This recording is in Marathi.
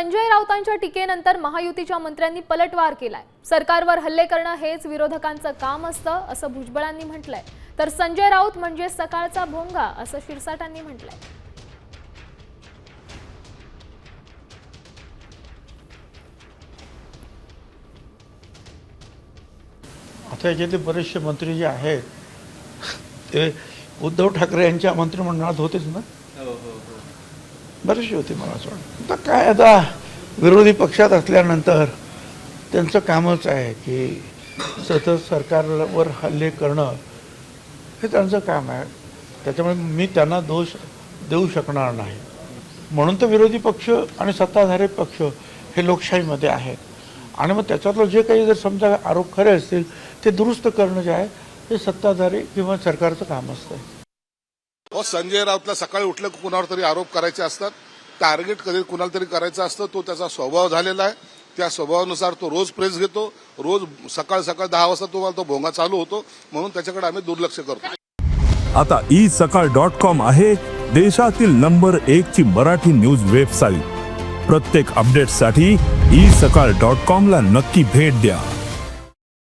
संजय राऊतांच्या टीकेनंतर महायुतीच्या मंत्र्यांनी पलटवार केलाय. सरकारवर हल्ले करणं हेच विरोधकांचं काम असतं असं भुजबळांनी म्हटलंय. तर संजय राऊत म्हणजे सकाळचा भोंगा असं शिरसाटांनी म्हटलंय. आता याच्यातले बरेचसे मंत्री जे आहेत ते उद्धव ठाकरे यांच्या मंत्रिमंडळात होतेच ना? बरेचसे होते मला असं वाटतं. आता काय आता विरोधी पक्षात असल्यानंतर त्यांचं कामच आहे की सतत सरकारवर हल्ले करणं हे त्यांचं काम आहे. त्याच्यामुळे मी त्यांना दोष देऊ शकणार नाही. म्हणून तर विरोधी पक्ष आणि सत्ताधारी पक्ष हे लोकशाहीमध्ये आहेत. आणि मग त्याच्यातलं जे काही जर समजा आरोप खरे असतील ते दुरुस्त करणं जे आहे ते सत्ताधारी किंवा सरकारचं काम असतं अहो संजय राऊतला सकाळी उठलं की कुणावर तरी आरोप करायचे असतात. टार्गेट कधी कुणाला तरी करायचं असतं तो त्याचा स्वभाव झालेला आहे. त्या स्वभावानुसार तो रोज प्रेस घेतो. रोज सकाळ सकाळ दहा वाजता तुम्हाला तो भोंगा चालू होतो. म्हणून त्याच्याकडे आम्ही दुर्लक्ष करतो. आता ई सकाळ डॉट कॉम आहे देशातील नंबर एक ची मराठी न्यूज वेबसाईट. प्रत्येक अपडेटसाठी ई सकाळ डॉट कॉम ला नक्की भेट द्या.